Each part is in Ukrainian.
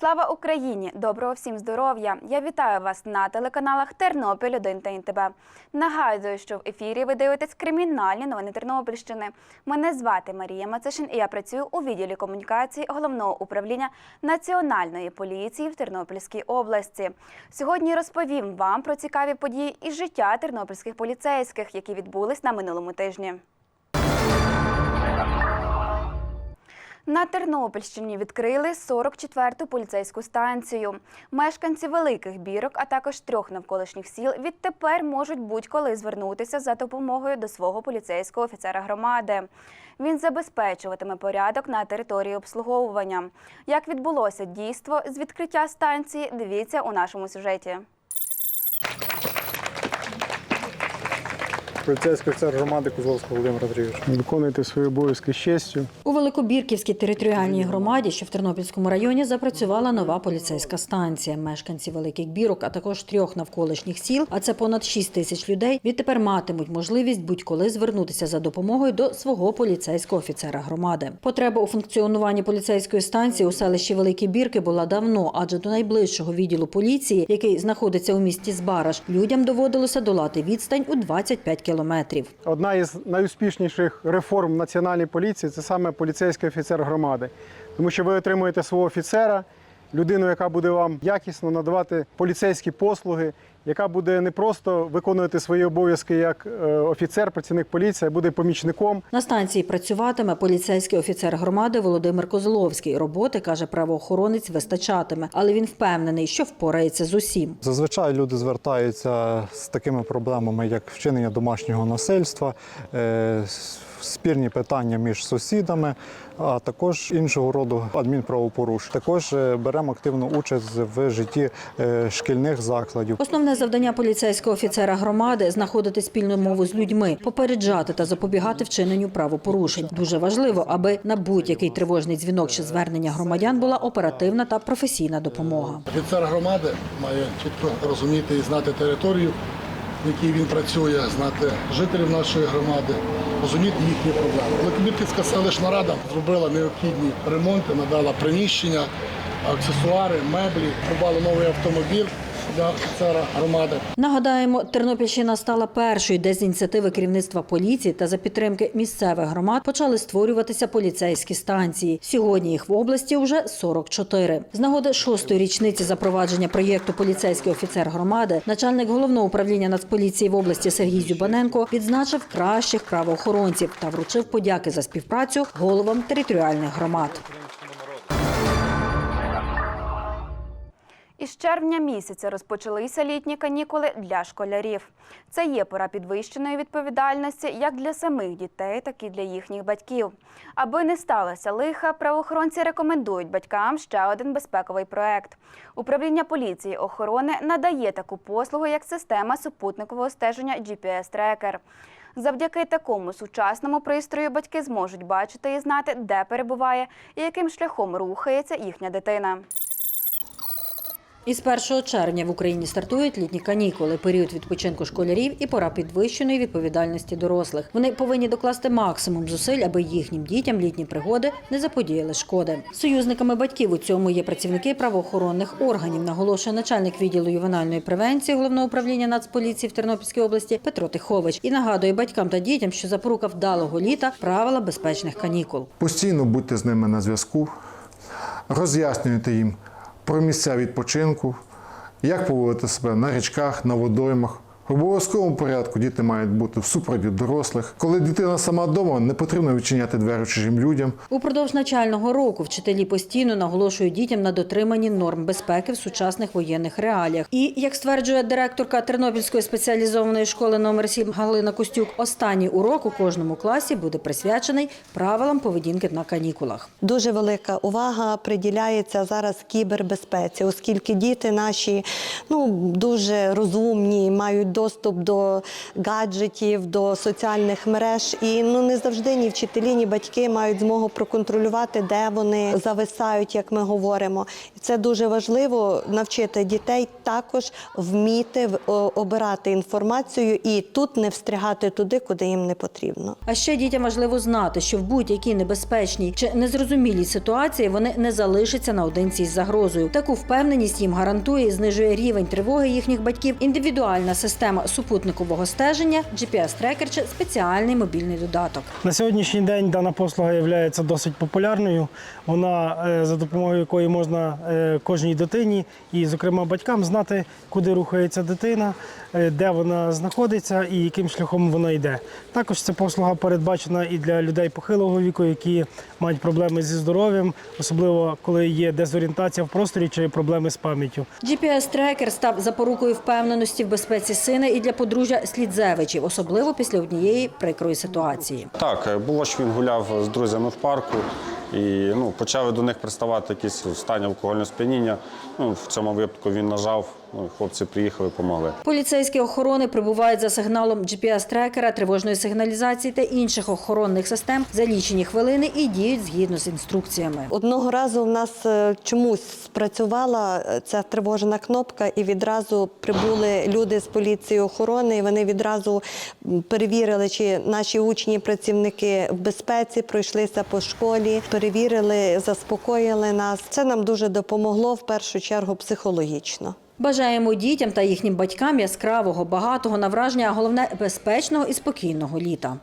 Слава Україні! Доброго всім здоров'я! Я вітаю вас на телеканалах Тернопіль 1 та НТБ. Нагадую, що в ефірі ви дивитесь кримінальні новини Тернопільщини. Мене звати Марія Мацишин і я працюю у відділі комунікації головного управління Національної поліції в Тернопільській області. Сьогодні розповім вам про цікаві події із життя тернопільських поліцейських, які відбулись на минулому тижні. На Тернопільщині відкрили 44-ту поліцейську станцію. Мешканці великих бірок, а також трьох навколишніх сіл відтепер можуть будь-коли звернутися за допомогою до свого поліцейського офіцера громади. Він забезпечуватиме порядок на території обслуговування. Як відбулося дійство з відкриття станції, дивіться у нашому сюжеті. Поліцейський офіцер громади Козловського Володимир Андрійович. Виконуйте свої обов'язки з честю. У Великобірківській територіальній громаді, що в Тернопільському районі, запрацювала нова поліцейська станція. Мешканці великих бірок, а також трьох навколишніх сіл, а це понад 6 тисяч людей, відтепер матимуть можливість будь-коли звернутися за допомогою до свого поліцейського офіцера громади. Потреба у функціонуванні поліцейської станції у селищі Великі Бірки була давно, адже до найближчого відділу поліції, який знаходиться у місті Збараж, людям доводилося долати відстань у 25 кілометрів. Одна із найуспішніших реформ національної поліції це саме поліцейський офіцер громади. Тому що ви отримуєте свого офіцера, людину, яка буде вам якісно надавати поліцейські послуги, яка буде не просто виконувати свої обов'язки як е, офіцер, працівник поліції, а буде помічником. На станції працюватиме поліцейський офіцер громади Володимир Козловський. Роботи каже правоохоронець вистачатиме, але він впевнений, що впорається з усім. Зазвичай люди звертаються з такими проблемами, як вчинення домашнього насильства, е, спірні питання між сусідами, а також іншого роду адмінправопорушень. Також е, беремо активну участь в житті е, шкільних закладів. Основне завдання поліцейського офіцера громади знаходити спільну мову з людьми, попереджати та запобігати вчиненню правопорушень. Дуже важливо, аби на будь-який тривожний дзвінок чи звернення громадян була оперативна та професійна допомога. Офіцер громади має чітко розуміти і знати територію, в якій він працює, знати жителів нашої громади, розуміти їхні проблеми. Великобірківська селищна рада зробила необхідні ремонти, надала приміщення, аксесуари, меблі, придбали новий автомобіль громади. Нагадаємо, Тернопільщина стала першою, де з ініціативи керівництва поліції та за підтримки місцевих громад почали створюватися поліцейські станції. Сьогодні їх в області вже 44. З нагоди шостої річниці запровадження проєкту Поліцейський офіцер громади, начальник головного управління Нацполіції в області Сергій Зюбаненко відзначив кращих правоохоронців та вручив подяки за співпрацю головам територіальних громад. Із червня місяця розпочалися літні канікули для школярів. Це є пора підвищеної відповідальності як для самих дітей, так і для їхніх батьків. Аби не сталося лиха, правоохоронці рекомендують батькам ще один безпековий проект. Управління поліції охорони надає таку послугу, як система супутникового стеження GPS-трекер. Завдяки такому сучасному пристрою батьки зможуть бачити і знати, де перебуває і яким шляхом рухається їхня дитина. Із 1 червня в Україні стартують літні канікули, період відпочинку школярів і пора підвищеної відповідальності дорослих. Вони повинні докласти максимум зусиль, аби їхнім дітям літні пригоди не заподіяли шкоди. Союзниками батьків у цьому є працівники правоохоронних органів, наголошує начальник відділу ювенальної превенції головного управління Нацполіції в Тернопільській області Петро Тихович і нагадує батькам та дітям, що запорука вдалого літа правила безпечних канікул. Постійно будьте з ними на зв'язку, роз'яснюйте їм про місця відпочинку, як поводити себе на річках, на водоймах. В обов'язковому порядку діти мають бути в супроводі дорослих. Коли дитина сама вдома, не потрібно відчиняти двері чужим людям. Упродовж навчального року вчителі постійно наголошують дітям на дотриманні норм безпеки в сучасних воєнних реаліях. І як стверджує директорка Тернопільської спеціалізованої школи номер 7 Галина Костюк, останній урок у кожному класі буде присвячений правилам поведінки на канікулах. Дуже велика увага приділяється зараз кібербезпеці, оскільки діти наші ну дуже розумні, мають доступ до гаджетів, до соціальних мереж. І ну не завжди ні вчителі, ні батьки мають змогу проконтролювати, де вони зависають, як ми говоримо. І це дуже важливо навчити дітей також вміти обирати інформацію і тут не встрягати туди, куди їм не потрібно. А ще дітям важливо знати, що в будь-якій небезпечній чи незрозумілій ситуації вони не залишаться наодинці із загрозою. Таку впевненість їм гарантує і знижує рівень тривоги їхніх батьків, індивідуальна система супутникового стеження, GPS-трекер чи спеціальний мобільний додаток. На сьогоднішній день дана послуга є досить популярною. Вона е, за допомогою якої можна е, кожній дитині і, зокрема, батькам знати, куди рухається дитина, е, де вона знаходиться і яким шляхом вона йде. Також ця послуга передбачена і для людей похилого віку, які мають проблеми зі здоров'ям, особливо коли є дезорієнтація в просторі чи проблеми з пам'яттю. GPS-трекер став запорукою впевненості в безпеці сина і для подружжя Слідзевичів, особливо після однієї прикрої ситуації. Так, е, було, що він гуляв з друзями в парку і ну, почали до них приставати якісь стані алкогольного сп'яніння. Ну, в цьому випадку він нажав, ну, хлопці приїхали, допомогли. Поліцейські охорони прибувають за сигналом GPS-трекера, тривожної сигналізації та інших охоронних систем за лічені хвилини і діють згідно з інструкціями. Одного разу в нас е, чомусь спрацювала е, ця тривожна кнопка, і відразу прибули люди з поліції охорони. і Вони відразу перевірили, чи наші учні, працівники в безпеці пройшлися по школі, перевірили, заспокоїли нас. Це нам дуже допомогло в першу чергу психологічно. Бажаємо дітям та їхнім батькам яскравого, багатого на враження, а головне безпечного і спокійного літа.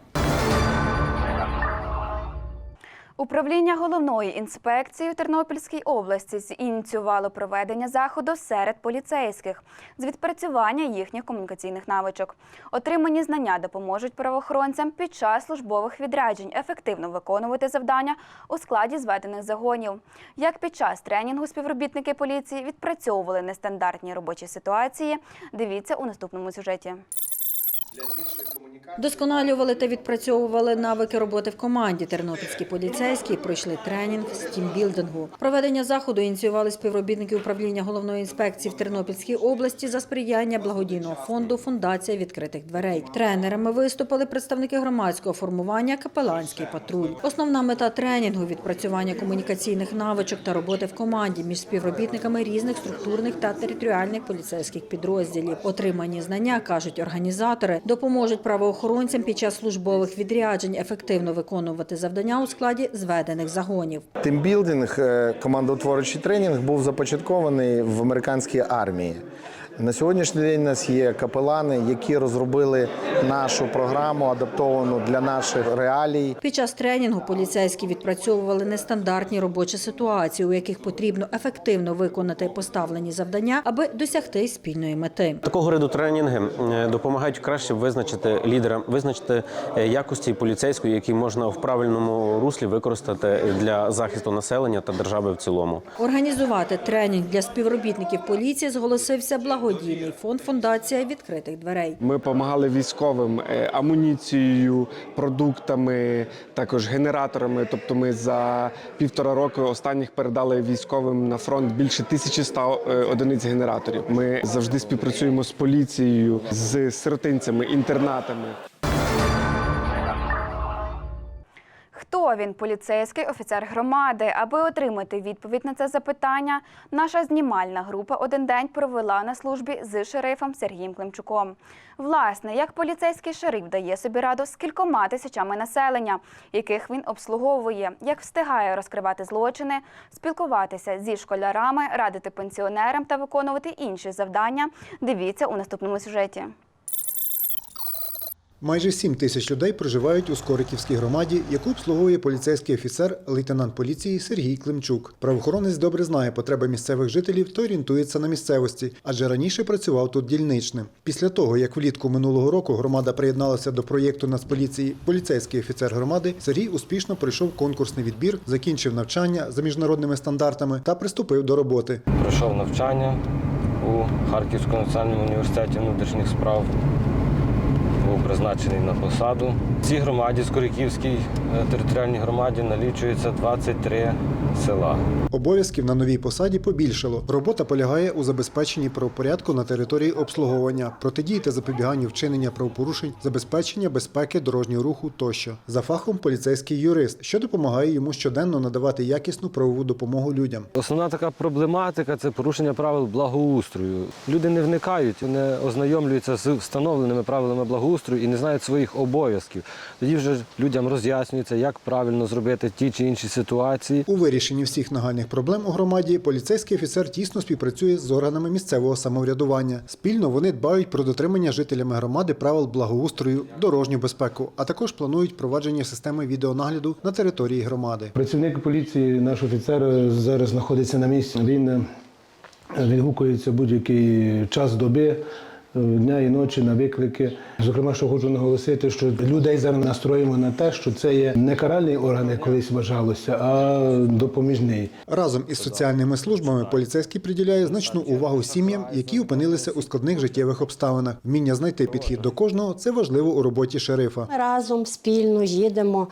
Управління головної інспекції у Тернопільській області зініціювало проведення заходу серед поліцейських з відпрацювання їхніх комунікаційних навичок. Отримані знання допоможуть правоохоронцям під час службових відряджень ефективно виконувати завдання у складі зведених загонів. Як під час тренінгу співробітники поліції відпрацьовували нестандартні робочі ситуації, дивіться у наступному сюжеті. Досконалювали та відпрацьовували навики роботи в команді. Тернопільські поліцейські пройшли тренінг з тімбілдингу. Проведення заходу ініціювали співробітники управління головної інспекції в Тернопільській області за сприяння благодійного фонду Фундація відкритих дверей. Тренерами виступили представники громадського формування Капеланський патруль. Основна мета тренінгу відпрацювання комунікаційних навичок та роботи в команді між співробітниками різних структурних та територіальних поліцейських підрозділів. Отримані знання кажуть організатори, допоможуть правоохоронцям під час службових відряджень ефективно виконувати завдання у складі зведених загонів. Тимбілдинг, командотворчий командоутворюючий тренінг, був започаткований в американській армії. На сьогоднішній день у нас є капелани, які розробили нашу програму, адаптовану для наших реалій. Під час тренінгу поліцейські відпрацьовували нестандартні робочі ситуації, у яких потрібно ефективно виконати поставлені завдання, аби досягти спільної мети. Такого роду тренінги е, допомагають краще визначити лідера, визначити е, якості поліцейської, які можна в правильному руслі використати для захисту населення та держави в цілому. Організувати тренінг для співробітників поліції зголосився благодійний фонд Фундація відкритих дверей. Ми допомагали військовим е, амуніцією, продуктами, також генераторами. Тобто, ми за півтора року останніх передали військовим на фронт більше 1100 е, одиниць генераторів. Ми завжди співпрацюємо з поліцією, з сиротинцями, інтернатами. Він, поліцейський офіцер громади? Аби отримати відповідь на це запитання, наша знімальна група один день провела на службі з шерифом Сергієм Климчуком. Власне, як поліцейський шериф дає собі раду з кількома тисячами населення, яких він обслуговує, як встигає розкривати злочини, спілкуватися зі школярами, радити пенсіонерам та виконувати інші завдання. Дивіться у наступному сюжеті. Майже 7 тисяч людей проживають у Скориківській громаді, яку обслуговує поліцейський офіцер, лейтенант поліції Сергій Климчук. Правоохоронець добре знає потреби місцевих жителів та орієнтується на місцевості, адже раніше працював тут дільничним. Після того, як влітку минулого року громада приєдналася до проєкту Нацполіції поліцейський офіцер громади, Сергій успішно пройшов конкурсний відбір, закінчив навчання за міжнародними стандартами та приступив до роботи. Пройшов навчання у Харківському національному університеті внутрішніх справ. Був призначений на посаду. В цій громаді, Скориківській е, територіальній громаді, налічується 23 села. Обов'язків на новій посаді побільшало. Робота полягає у забезпеченні правопорядку на території обслуговування, протидії та запобіганню вчинення правопорушень, забезпечення безпеки дорожнього руху тощо. За фахом поліцейський юрист, що допомагає йому щоденно надавати якісну правову допомогу людям. Основна така проблематика це порушення правил благоустрою. Люди не вникають, не ознайомлюються з встановленими правилами благоустрою і не знають своїх обов'язків. Тоді вже людям роз'яснюється, як правильно зробити ті чи інші ситуації. У вирішенні всіх нагальних проблем у громаді поліцейський офіцер тісно співпрацює з органами місцевого самоврядування. Спільно вони дбають про дотримання жителями громади правил благоустрою, дорожню безпеку, а також планують впровадження системи відеонагляду на території громади. Працівник поліції, наш офіцер зараз знаходиться на місці. Він е, відгукується будь-який час доби. Дня і ночі на виклики. Зокрема, що хочу наголосити, що людей зараз настроїмо на те, що це є не каральний орган, як колись вважалося, а допоміжний. Разом із соціальними службами поліцейський приділяє значну увагу сім'ям, які опинилися у складних життєвих обставинах. Вміння знайти підхід до кожного це важливо у роботі шерифа. Ми разом спільно їдемо,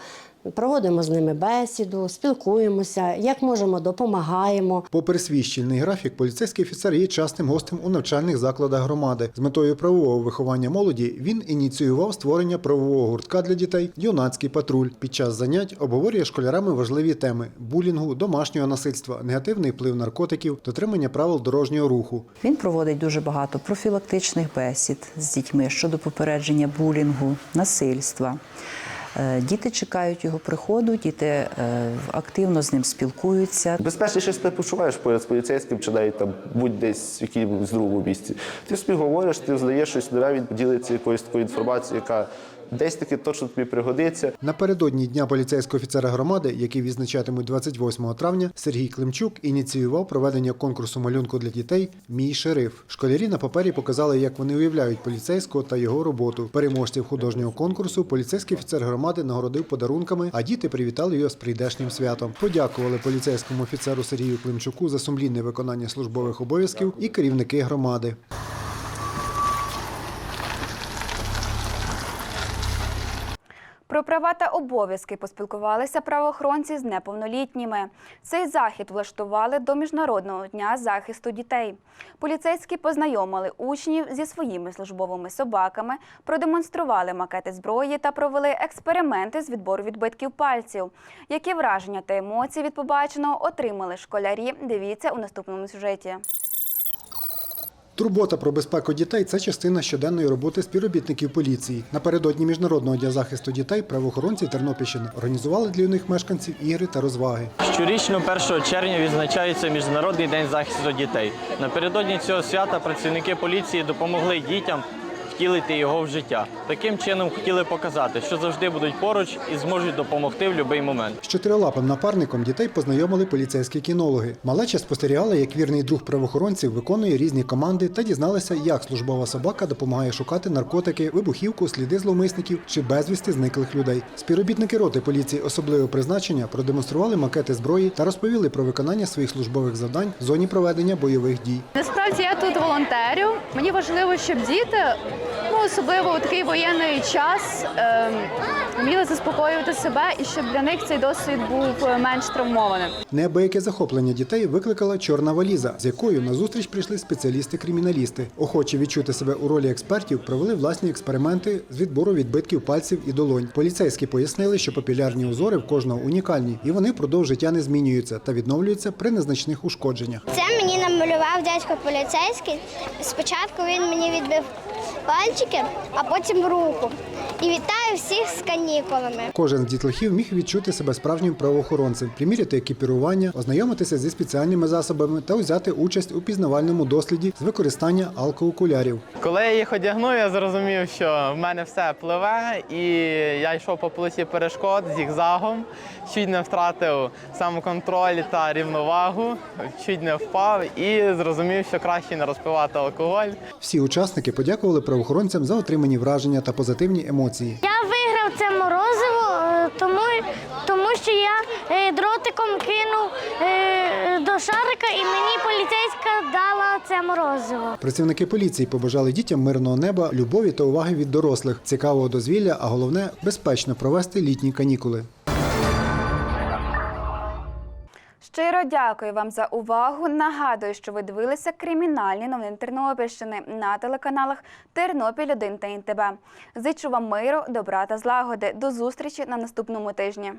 проводимо з ними бесіду, спілкуємося, як можемо, допомагаємо. Попри свій щільний графік, поліцейський офіцер є частим гостем у навчальних закладах громади. З метою правового виховання молоді він ініціював створення правового гуртка для дітей Юнацький патруль. Під час занять обговорює школярами важливі теми: булінгу, домашнього насильства, негативний вплив наркотиків, дотримання правил дорожнього руху. Він проводить дуже багато профілактичних бесід з дітьми щодо попередження булінгу, насильства. Е, Діти чекають його приходу, діти е, активно з ним спілкуються. Безпечніше ти почуваєш поряд з поліцейським чи навіть там будь десь в з другому місці. Ти собі говориш, ти здаєш щось навіть поділиться якоюсь такою інформацією, яка десь таки точно тобі пригодиться. Напередодні дня поліцейського офіцера громади, який відзначатимуть 28 травня, Сергій Климчук ініціював проведення конкурсу малюнку для дітей Мій шериф. Школярі на папері показали, як вони уявляють поліцейського та його роботу. Переможців художнього конкурсу поліцейський офіцер громади нагородив подарунками, а діти привітали його з прийдешнім святом. Подякували поліцейському офіцеру Сергію Климчуку за сумлінне виконання службових обов'язків і керівники громади. Про права та обов'язки поспілкувалися правоохоронці з неповнолітніми. Цей захід влаштували до Міжнародного дня захисту дітей. Поліцейські познайомили учнів зі своїми службовими собаками, продемонстрували макети зброї та провели експерименти з відбору відбитків пальців. Які враження та емоції від побаченого отримали школярі? Дивіться у наступному сюжеті. Турбота про безпеку дітей це частина щоденної роботи співробітників поліції. Напередодні міжнародного дня захисту дітей правоохоронці Тернопільщини організували для юних мешканців ігри та розваги. Щорічно 1 червня відзначається Міжнародний день захисту дітей. Напередодні цього свята працівники поліції допомогли дітям втілити його в життя. Таким чином хотіли показати, що завжди будуть поруч і зможуть допомогти в будь-який момент. З чотирилапим напарником дітей познайомили поліцейські кінологи. Малеча спостерігала, як вірний друг правоохоронців виконує різні команди та дізналася, як службова собака допомагає шукати наркотики, вибухівку, сліди зловмисників чи безвісти зниклих людей. Співробітники роти поліції особливого призначення продемонстрували макети зброї та розповіли про виконання своїх службових завдань в зоні проведення бойових дій. Насправді я тут волонтерю. Мені важливо, щоб діти, ну особливо у такий воєнний час, ем, вміли заспокоювати себе і щоб для них цей досвід був е, менш травмованим. Неабияке захоплення дітей викликала чорна валіза, з якою на зустріч прийшли спеціалісти-криміналісти. Охочі відчути себе у ролі експертів, провели власні експерименти з відбору відбитків пальців і долонь. Поліцейські пояснили, що папілярні узори в кожного унікальні, і вони впродовж життя не змінюються та відновлюються при незначних ушкодженнях. Це мені намалював дядько поліцейський. Спочатку він мені відбив пальчики, а потім руку. І вітаю всіх з канікулами. Кожен з дітлахів міг відчути себе справжнім правоохоронцем, приміряти екіпірування, ознайомитися зі спеціальними засобами та взяти участь у пізнавальному досліді з використання алкоокулярів. Коли я їх одягнув, я зрозумів, що в мене все пливе, і я йшов по плиті перешкод зігзагом, чуть не втратив самоконтроль та рівновагу, чуть не впав і зрозумів, що краще не розпивати алкоголь. Всі учасники подякували правоохоронцям за отримані враження та позитивні емоції. Це морозиво, е, тому, тому що я е, дротиком кинув е, до шарика, і мені поліцейська дала це морозиво. Працівники поліції побажали дітям мирного неба, любові та уваги від дорослих, цікавого дозвілля, а головне безпечно провести літні канікули. Щиро дякую вам за увагу. Нагадую, що ви дивилися кримінальні новини Тернопільщини на телеканалах Тернопіль 1 та НТБ. Зичу вам миру, добра та злагоди. До зустрічі на наступному тижні.